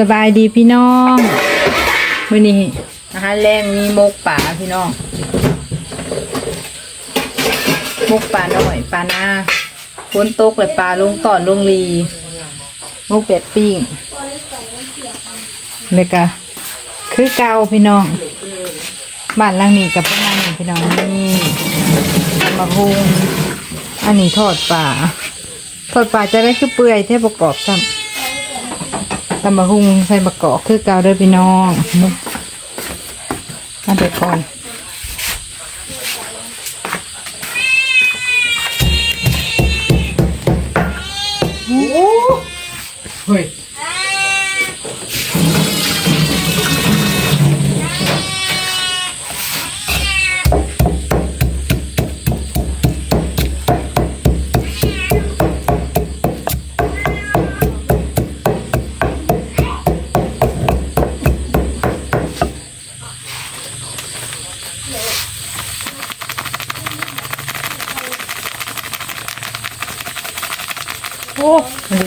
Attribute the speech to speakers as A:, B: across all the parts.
A: สบายดีพี่น้องมื้อนี้อาหารแรงมีมกป่าพี่น้องมกป่าหน้อยป่านาฝนตกเลยป่าลงต่อนลงลีมกเป็ดปิ้งเลยกะคือเกาพี่น้องบ้านหลังนี้กับประมาณนี้พี่น้องนี่มาหุงอันนี้ทอดป่าทอดป่าจะได้คือเปื่อยเทประกอบซ้ำ ตำมะฮุงใส่บะกอกคือเกาเด้อพี่น้องมาไปก่อน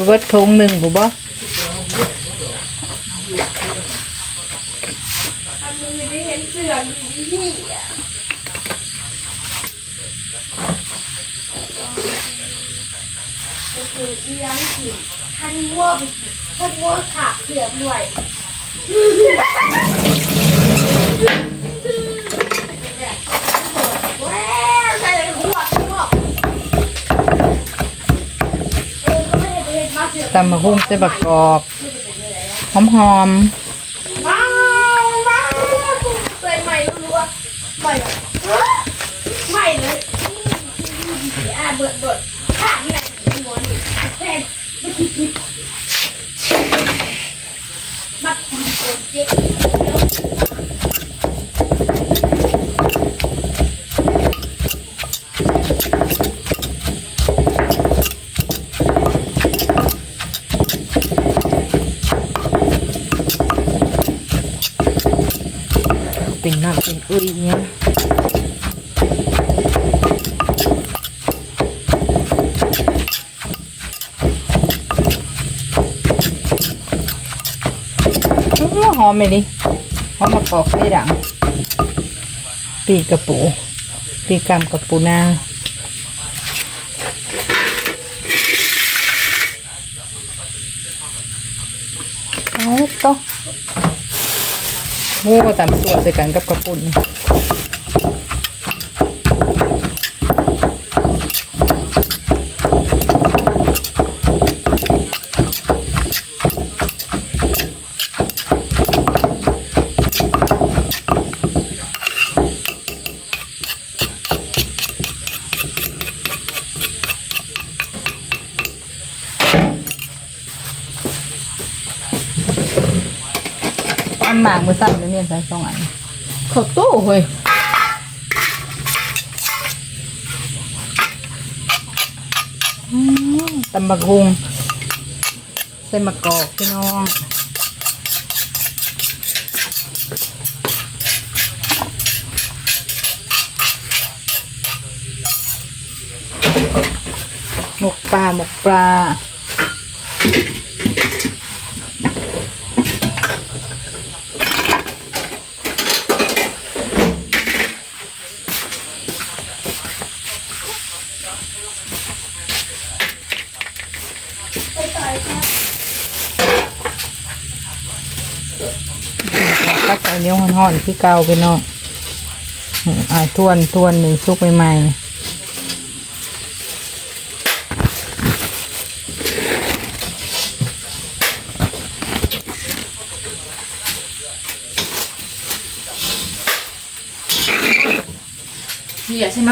A: เบิดทงหนึ่งบุบ่
B: ท่านวัวท่านวัวขาเสือด้วยว้าวใส่เลยหัวหัวเออก็ไม่ได้ไปเห็นมาเสือ
A: ตำมะฮุ่มใส่บะกอกหอมหอม
B: ว้าวว้าวใส่ใหม่รัวๆใหม่เลยใหม่เลยอ่าเบิดเบิดข้างเนี่ยหัวนี่แทนมัดคุณโกนเจ๊ก
A: ๆ เป็นน้ำเป็นอุ้ยเนี้ยหอมเลยดิหอมมะกอกไม่ดังปีกระปูปีกามกระปูนาต่อ โอ้ตำตัวใส่กันกับกระปุ่นหมากมือสั่น เลยเนี่ยใส่สองอันขอบตู้เฮ้ยอืมตำบักฮุงใส่มะกอกพี่น้องหมกปลาหมกปลา ตักเอาเนี้ ยวห่อนๆที่เกาไปเนาะอ่าทวนทวนหนึ่งซุกใหม่ๆเหี้ยใช่ไหม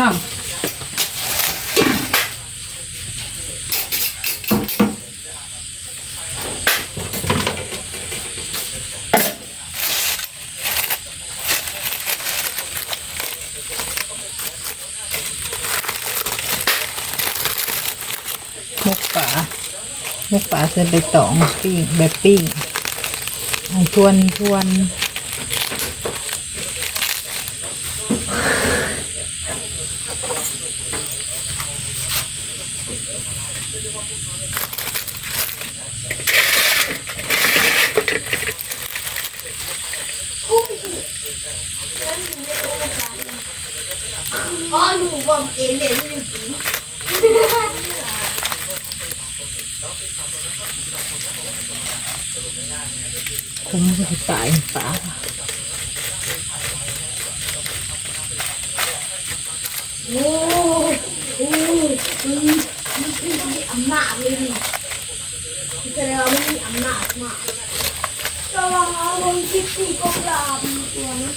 A: มกป่ามุกป่าเส้นใบตองปิ้งแบบปิ้งทวนทวน
B: อ๋อหนูบอกเองเลยจริง สี
A: ผมจะตายปลา
B: โอ้โหมันมันมีอำนาจเลยนี่แสดงว่ามันมีอำนาจมากระวังเอาลงคิดสี่กบลาบตัวนี้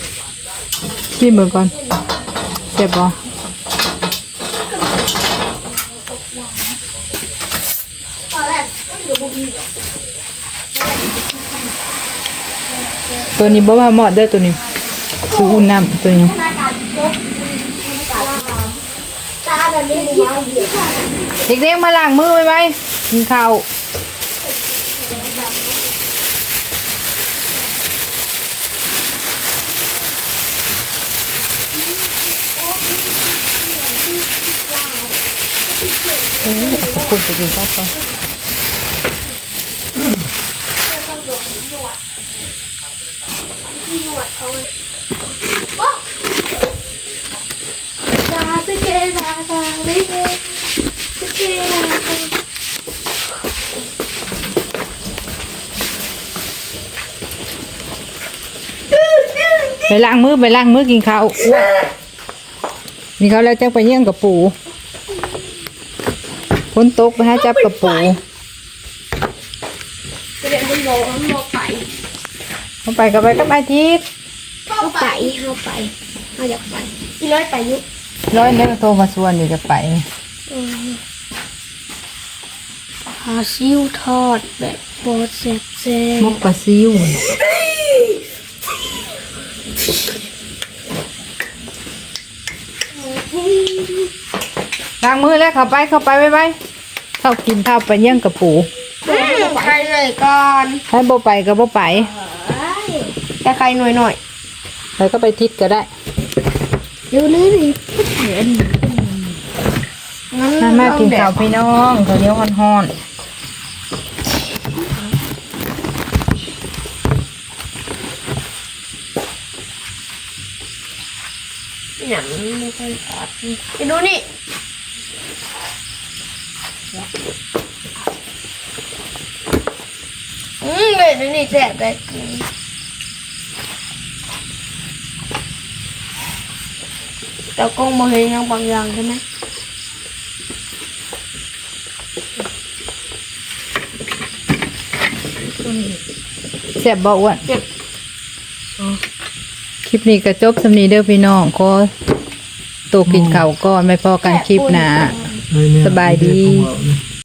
A: ชิมเบิ่งก่อนเจ็บบ่
B: ตอนแรกก็อยู่บนนี้
A: ตัวนี้บ่ว่าเหมาะเด้อตัวนี้ดูอุ่นน้ำตัวนี้
B: ธนาคารยกตาตาแบบนี้มาเดียว
A: เด็กๆมาล้างมือไว้ไว้กินข้าวเออขอบคุณไปกินข้าว ก่อน
B: ที่หนวดเขาเลยโอ้ตาสเกตาตาลิเกสเกตา
A: ไปล้างมือไปล้างมือกินข้าวอ้วนนี่เขาแล้วจังไปเยี่ยงกับปูฝนตกไปหาจับกับปู
B: เรียนมันบอกมันบอก
A: เข้าไปกับไปกับอาทิตย์
B: เข้าไปเข้าไปเขาอยากไปอีร้อยไปยุ
A: ร้อยเด็กโทรมาชวนอยู่จะไป
B: หาซิวทอดแบบโบดแซ่บแซ่
A: มกปลาซิวล้างมือแล้วเข้าไปเข้าไปไปไปเข้ากินข้าวไปเยี่ยงกับปู
B: ใครเลยก่อน
A: ให้บ่ไปก็บ่ไป
B: แต่ใครหน่อยหน่อย
A: ไปก็ไปทิศก็ได้
B: เดี๋ยวนี้นี่เหมือนงั้น
A: มามากินข้าวพี่น้องข้าวเหนียวฮ้อน
B: หนังไม่ค่อยทอดไปดูนี่อืมเลยดูนี่แซ่บเลย แต่กล้องมองเห็นยังบางอย่างใช่ไหม
A: ๆแซ่บบ่อ้วน
B: เจ็บ
A: คลิปนี้ก็จบสำนีเด้อพี่น้องขอตัวกินข้าวก่อนไม่พอกันคลิปหน้าสบายดี
C: เ